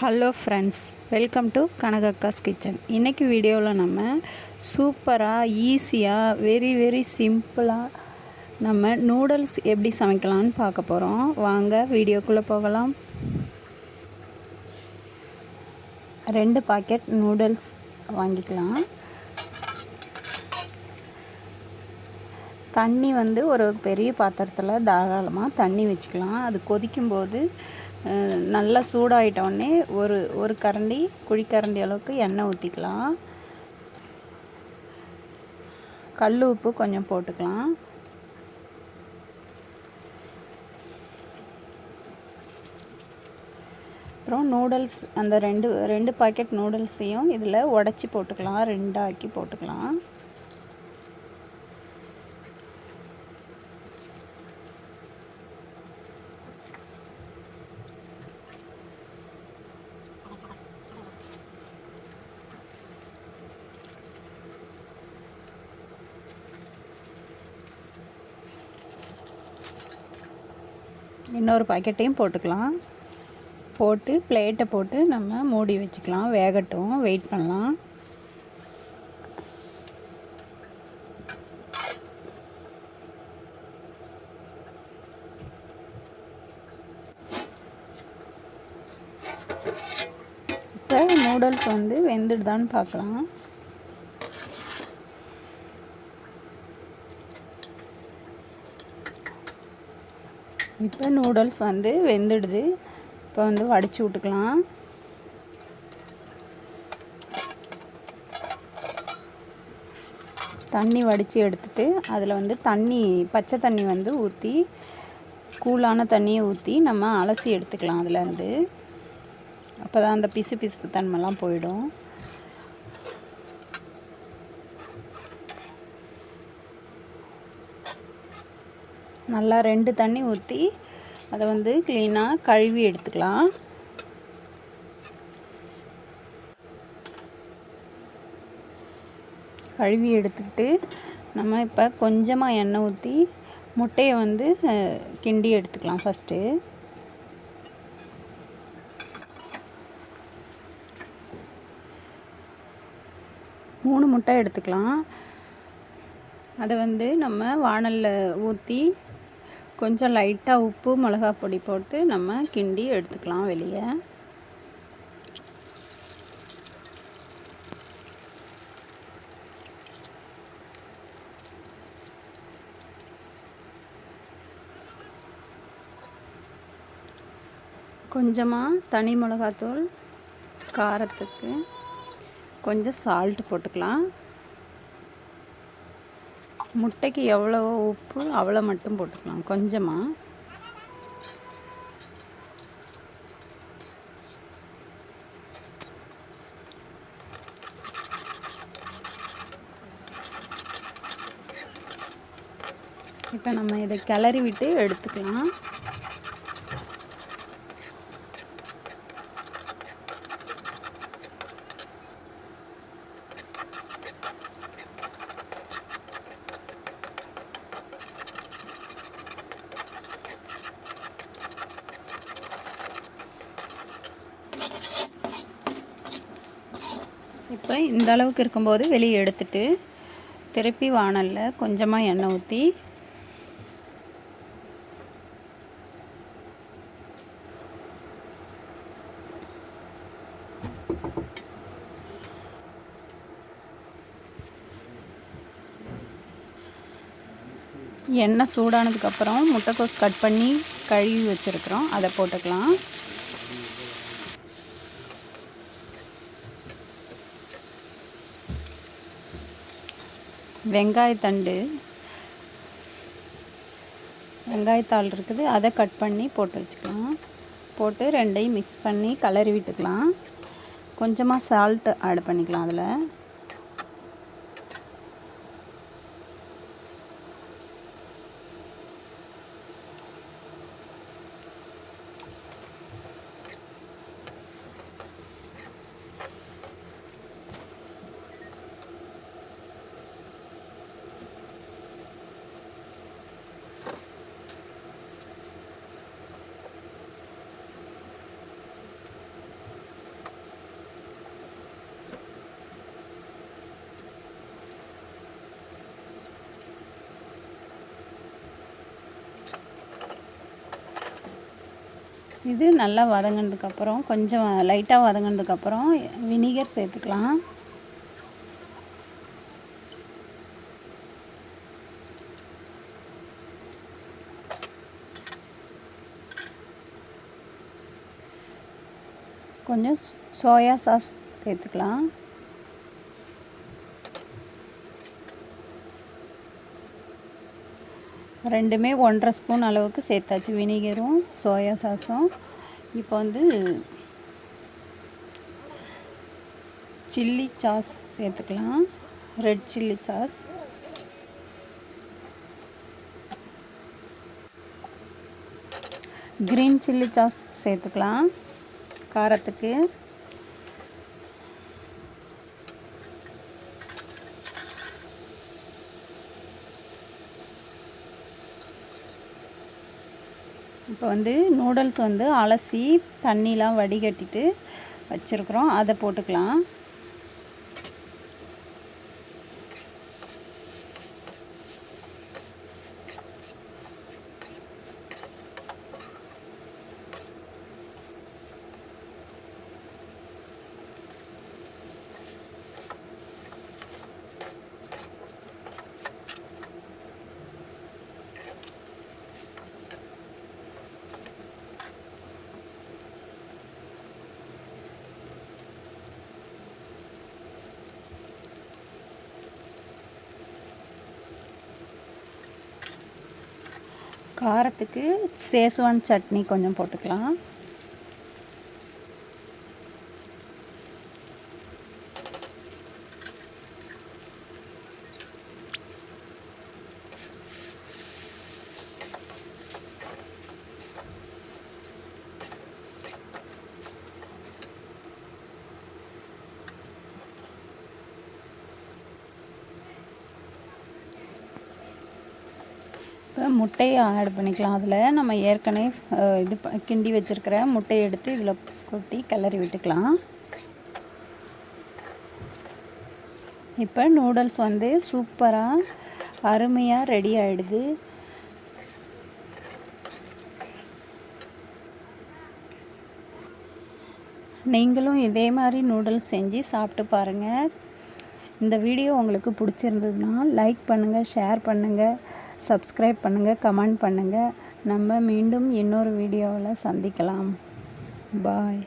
Hello friends welcome to கனகக்காஸ் kitchen இன்றைக்கி வீடியோவில் நம்ம சூப்பராக ஈஸியாக வெரி வெரி சிம்பிளாக நம்ம நூடுல்ஸ் எப்படி சமைக்கலாம்னு பார்க்க போகிறோம் வாங்க வீடியோக்குள்ளே போகலாம். ரெண்டு பாக்கெட் நூடுல்ஸ் வாங்கிக்கலாம். தண்ணி வந்து ஒரு பெரிய பாத்திரத்தில் தாராளமாக தண்ணி வச்சுக்கலாம். அது கொதிக்கும்போது போது நல்லா சூடாயிட்டோடனே ஒரு ஒரு கரண்டி குழிக்கரண்டி அளவுக்கு எண்ணெய் ஊற்றிக்கலாம் கல் உப்பு கொஞ்சம் போட்டுக்கலாம். அப்புறம் நூடுல்ஸ் அந்த ரெண்டு ரெண்டு பாக்கெட் நூடுல்ஸையும் இதில் உடச்சி போட்டுக்கலாம் ரெண்டாக்கி போட்டுக்கலாம். இன்னொரு பாக்கெட்டையும் போட்டுக்கலாம். போட்டு பிளேட்டை போட்டு நம்ம மூடி வச்சுக்கலாம். வேகட்டும். வெயிட் பண்ணலாம். இப்போ நூடுல்ஸ் வந்து வெந்துடுதான்னு பார்க்கலாம். இப்போ நூடுல்ஸ் வந்து வெந்துடுது. இப்போ வந்து வடித்து விட்டுக்கலாம். தண்ணி வடித்து எடுத்துட்டு அதில் வந்து தண்ணி பச்சை தண்ணி வந்து ஊற்றி கூலான தண்ணியை ஊற்றி நம்ம அலசி எடுத்துக்கலாம் அதுலேருந்து. அப்போ தான் அந்த பிசு பிசுப்பு தன்மைலாம் போயிடும். நல்லா ரெண்டு தண்ணி ஊற்றி அதை வந்து க்ளீனாக கழுவி எடுத்துக்கலாம். கழுவி எடுத்துக்கிட்டு நம்ம இப்போ கொஞ்சமாக எண்ணெய் ஊற்றி முட்டையை வந்து கிண்டி எடுத்துக்கலாம் ஃபஸ்ட்டு மூணு முட்டை எடுத்துக்கலாம். அதை வந்து நம்ம வாணலில் ஊற்றி கொஞ்சம் லைட்டாக உப்பு மிளகா பொடி போட்டு நம்ம கிண்டி எடுத்துக்கலாம் வெளியே. கொஞ்சமாக தனி மிளகாத்தூள் காரத்துக்கு கொஞ்சம் சால்ட் போட்டுக்கலாம். முட்டைக்கு எவ்வளவோ உப்பு அவ்வளோ மட்டும் போட்டுக்கலாம் கொஞ்சமாக இப்போ நம்ம இதை கிளறி விட்டு எடுத்துக்கலாம். இப்போ இந்த அளவுக்கு இருக்கும்போது வெளியே எடுத்துட்டு திருப்பி வாணலில் கொஞ்சமாக எண்ணெய் ஊற்றி எண்ணெய் சூடானதுக்கப்புறம் முட்டைக்கோஸ் கட் பண்ணி கழுவி வச்சுருக்குறோம். அதை போட்டுக்கலாம். வெங்காயத்தண்டு வெங்காயத்தாள் இருக்குது அதை கட் பண்ணி போட்டு வச்சுக்கலாம். போட்டு ரெண்டையும் மிக்ஸ் பண்ணி கலரி விட்டுக்கலாம் கொஞ்சமாக சால்ட் ஆட் பண்ணிக்கலாம் அதில். இது நல்லா வதங்கினதுக்கப்புறம் கொஞ்சம் லைட்டாக வதங்கினதுக்கப்புறம் வினிகர் சேர்த்துக்கலாம். கொஞ்சம் சோயா சாஸ் சேர்த்துக்கலாம். ரெண்டுமே ஒன்றரை ஸ்பூன் அளவுக்கு சேர்த்தாச்சு. வினிகரும் சோயா சாஸும். இப்போ வந்து சில்லி சாஸ் சேர்த்துக்கலாம். Red chilli sauce. Green chilli sauce சேர்த்துக்கலாம். காரத்துக்கு இப்போ வந்து நூடுல்ஸ் வந்து அலசி தண்ணிலாம் வடிகட்டிட்டு வச்சுருக்குறோம். அதை போட்டுக்கலாம். காரத்துக்கு சேசுவான் சட்னி கொஞ்சம் போட்டுக்கலாம். முட்டையை ஆட் பண்ணிக்கலாம். அதில் நம்ம ஏற்கனவே இது கிண்டி வச்சுருக்கிற முட்டையை எடுத்து இதில் கொட்டி கிளறி விட்டுக்கலாம். இப்போ நூடுல்ஸ் வந்து சூப்பராக அருமையாக ரெடி ஆகிடுது நீங்களும் இதே மாதிரி நூடுல்ஸ் செஞ்சு சாப்பிட்டு பாருங்கள் இந்த வீடியோ உங்களுக்கு பிடிச்சிருந்ததுன்னா லைக் பண்ணுங்கள் ஷேர் பண்ணுங்கள் சப்ஸ்கிரைப் பண்ணுங்கள் கமெண்ட் பண்ணுங்கள் நம்ம மீண்டும் இன்னொரு வீடியோவில் சந்திக்கலாம். பாய்